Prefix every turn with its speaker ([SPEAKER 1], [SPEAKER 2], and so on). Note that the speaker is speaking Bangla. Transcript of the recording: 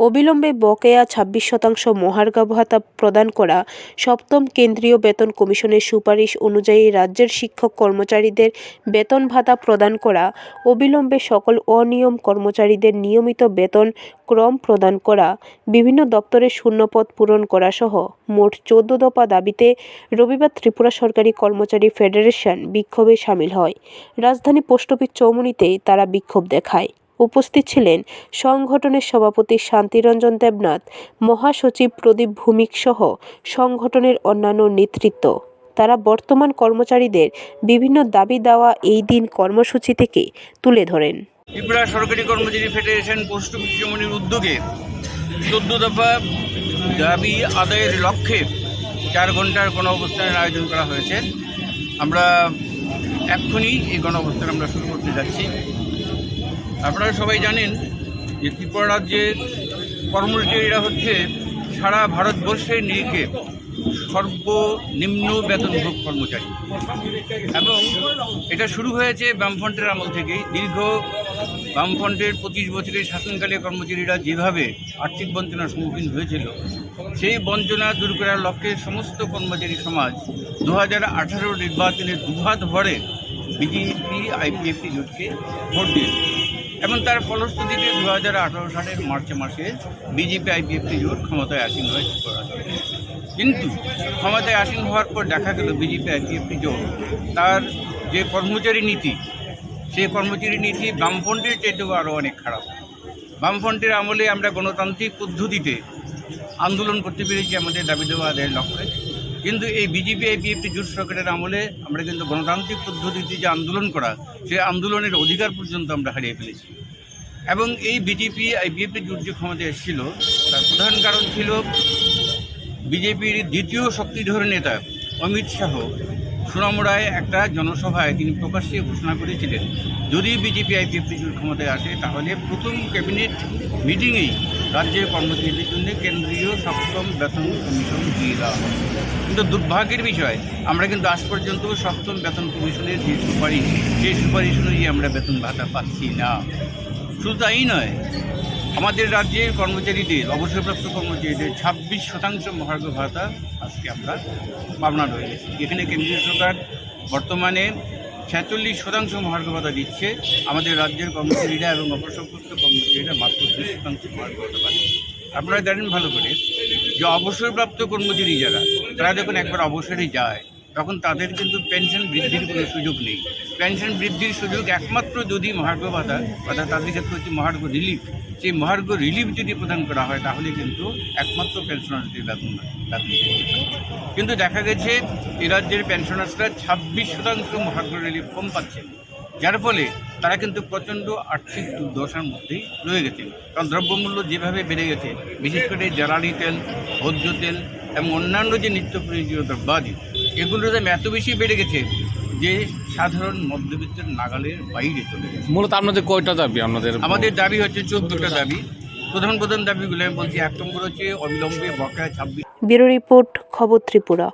[SPEAKER 1] অবিলম্বে বকেয়া ছাব্বিশ শতাংশ মহার্ঘ ভাতা প্রদান করা সপ্তম কেন্দ্রীয় বেতন কমিশনের সুপারিশ অনুযায়ী রাজ্যের শিক্ষক কর্মচারীদের বেতন ভাতা প্রদান করা, অবিলম্বে সকল অনিয়ম কর্মচারীদের নিয়মিত বেতন ক্রম প্রদান করা, বিভিন্ন দপ্তরের শূন্যপদ পূরণ করা সহ মোট চোদ্দ দফা দাবিতে রবিবার ত্রিপুরা সরকারি কর্মচারী ফেডারেশন বিক্ষোভে সামিল হয়। রাজধানী পোস্ট অফিস চৌমুনিতে তারা বিক্ষোভ দেখায়। উপস্থিত ছিলেন সংগঠনের সভাপতি শান্তিরঞ্জন দেবনাথ, মহাসচিব প্রদীপ ভৌমিক সহ সংগঠনের অন্যান্য নেতৃত্ব। তারা বর্তমান কর্মচারীদের বিভিন্ন দাবি দেওয়া এই দিন কর্মসূচি থেকে তুলে ধরেন।
[SPEAKER 2] ত্রিপুরা সরকারি কর্মচারী ফেডারেশন উদ্যোগে চোদ্দ দফা দাবি আদায়ের লক্ষ্যে চার ঘণ্টার গণ অবস্থানের আয়োজন করা হয়েছে। আমরা এক্ষুনি এই গণ অবস্থান আমরা শুরু করতে যাচ্ছি। আপনারা সবাই জানেন যে ত্রিপুরা রাজ্যের কর্মচারীরা হচ্ছে সারা ভারতবর্ষের নিরিখে সর্বনিম্ন বেতনভোগ কর্মচারী। এবং এটা শুরু হয়েছে বামফ্রন্টের আমল থেকেই। দীর্ঘ বামফ্রন্টের পঁচিশ বছরের শাসনকালে কর্মচারীরা যেভাবে আর্থিক বঞ্চনার সম্মুখীন হয়েছিল, সেই বঞ্চনা দূর করার লক্ষ্যে সমস্ত কর্মচারী সমাজ দু হাজার আঠারো নির্বাচনে দুহাত ভরে বিজেপি আইপিএফটি জোটকে ভোট দিয়েছে। এবং তার ফলশ্রুতিতে দু হাজার আঠারো সালের মার্চে মাসে বিজেপি আইপিএফটি জোট ক্ষমতায় আসীন হয়। কিন্তু ক্ষমতায় আসীন হওয়ার পর দেখা গেল বিজেপি আইপিএফটি জোট তার যে কর্মচারী নীতি, সেই কর্মচারী নীতি বামফ্রন্টের চাইতেও আরও অনেক খারাপ বামফ্রন্টের আমলে আমরা গণতান্ত্রিক পদ্ধতিতে আন্দোলন করতে পেরেছি, আমাদের দাবি দেওয়া আদায়ের লক্ষ্যে কিন্তু এই বিজেপি আইপিএফটি জোট সরকারের আমলে আমরা কিন্তু গণতান্ত্রিক পদ্ধতিতে যে আন্দোলন করা সেই আন্দোলনের অধিকার পর্যন্ত আমরা হারিয়ে ফেলেছি। এবং এই বিজেপি আইপিএফটি জোট যে ক্ষমতায় এসেছিল, তার প্রধান কারণ ছিল বিজেপির দ্বিতীয় শক্তিধর নেতা অমিত শাহ। সুনামুড়ায় একটা জনসভায় তিনি প্রকাশ্যে ঘোষণা করেছিলেন, যদি বিজেপি আইপিএফটি জোট ক্ষমতায় আসে, তাহলে প্রথম ক্যাবিনেট মিটিংয়েই রাজ্যের কর্মচারীদের জন্য কেন্দ্রীয় সপ্তম বেতন কমিশন দিয়ে দেওয়া কিন্তু দুর্ভাগ্যের বিষয়, আমরা কিন্তু আজ পর্যন্ত সপ্তম বেতন কমিশনের যে সুপারিশ, সেই সুপারিশ অনুযায়ী আমরা বেতন ভাতা পাচ্ছি না। শুধু তাই নয়, আমাদের রাজ্যের কর্মচারীদের, অবসরপ্রাপ্ত কর্মচারীদের ছাব্বিশ শতাংশ মহার্ঘ ভাতা আজকে আমরা পাবনা রয়ে গেছি। এখানে কেন্দ্রীয় সরকার বর্তমানে ছেচল্লিশ শতাংশ মহার্ঘ ভাতা দিচ্ছে। আমাদের রাজ্যের কর্মচারীরা এবং অবসরপ্রাপ্ত কর্মচারীরা মাত্র দুই শতাংশ মহার্ঘ ভাতা পাচ্ছে। আপনারা জানেন ভালো করে যে অবসরপ্রাপ্ত কর্মচারী যারা, তারা যখন একবার অবসরে যায়, তখন তাদের কিন্তু পেনশন বৃদ্ধির কোনো সুযোগ নেই। পেনশন বৃদ্ধির সুযোগ একমাত্র যদি মহার্ঘ ভাতা অর্থাৎ তাদের ক্ষেত্রে হচ্ছে মহার্ঘ রিলিফ সেই মহার্ঘ রিলিফ যদি প্রদান করা হয়, তাহলে কিন্তু একমাত্র পেনশনারদের বেতন বেতন কিন্তু দেখা গেছে এই রাজ্যের পেনশনার্সরা ছাব্বিশ শতাংশ মহার্ঘ রিলিফ কম পাচ্ছে। যার ফলে তারা কিন্তু প্রচণ্ড আর্থিক দুর্দশার মধ্যেই রয়ে গেছেন। কারণ দ্রব্যমূল্য যেভাবে বেড়ে গেছে বিশেষ করে জ্বালানি তেল ভোজ্য তেল এবং অন্যান্য যে নিত্য প্রয়োজনীয় দ্রব্যাদি এগুলোর দাম এত বেশি বেড়ে গেছে যে সাধারণ মধ্যবিত্তের নাগালের বাইরে চলে গেছে।
[SPEAKER 3] মূলত আপনাদের কয়টা দাবি আপনাদের?
[SPEAKER 2] আমাদের দাবি হচ্ছে চোদ্দটা দাবি। প্রধান প্রধান দাবিগুলো আমি বলছি এক নম্বর হচ্ছে অবিলম্বে বকেয়া ছাব্বিশ
[SPEAKER 1] ব্যুরো রিপোর্ট খবর ত্রিপুরা।